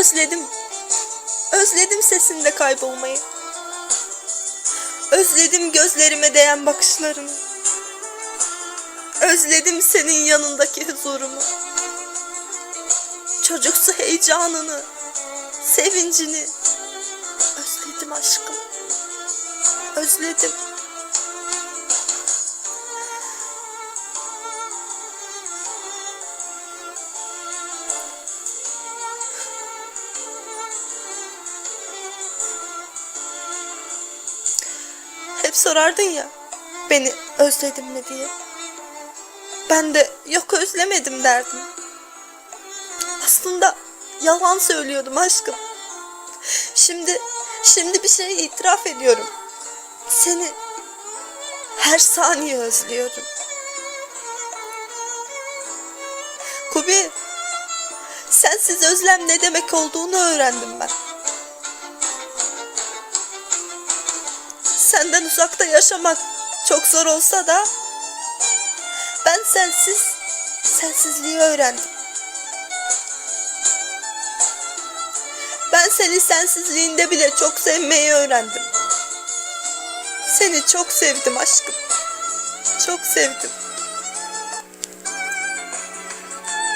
Özledim. Özledim sesinde kaybolmayı. Özledim gözlerime değen bakışlarını. Özledim senin yanındaki huzurumu. Çocuksu heyecanını, sevincini. Özledim aşkım. Özledim. Hep sorardın ya beni özledin mi diye. Ben de yok özlemedim derdim. Aslında yalan söylüyordum aşkım. Şimdi şimdi bir şey itiraf ediyorum. Seni her saniye özlüyorum. Kubi, sensiz özlem ne demek olduğunu öğrendim ben. Senden uzakta yaşamak çok zor olsa da ben sensiz sensizliği öğrendim. Ben seni sensizliğinde bile çok sevmeyi öğrendim. Seni çok sevdim aşkım. Çok sevdim.